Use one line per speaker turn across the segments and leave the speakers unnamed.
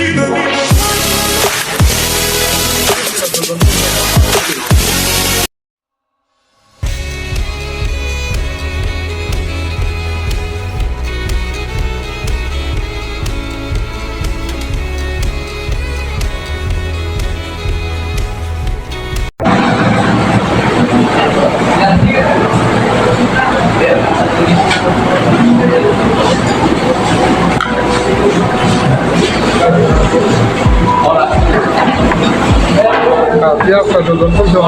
Keep it. পেঁয়াজটা dozen করছে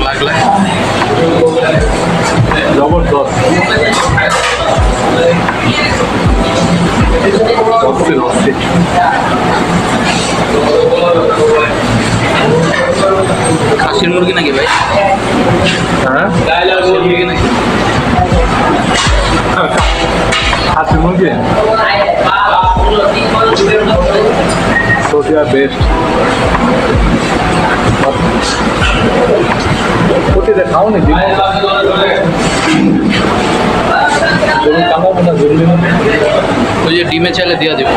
লাগলে
জবরদস্ত
খাসির মুরগি নাকি ভাই?
হ্যাঁ?
খাসির মুরগি নাকি?
হাসি মুরগি। সোফিয়া বেস্ট প্রতিটা খাও নি দিন কামাবো না জরুরি না
ওই যে ডিমে চাইলে দিয়ে দেবো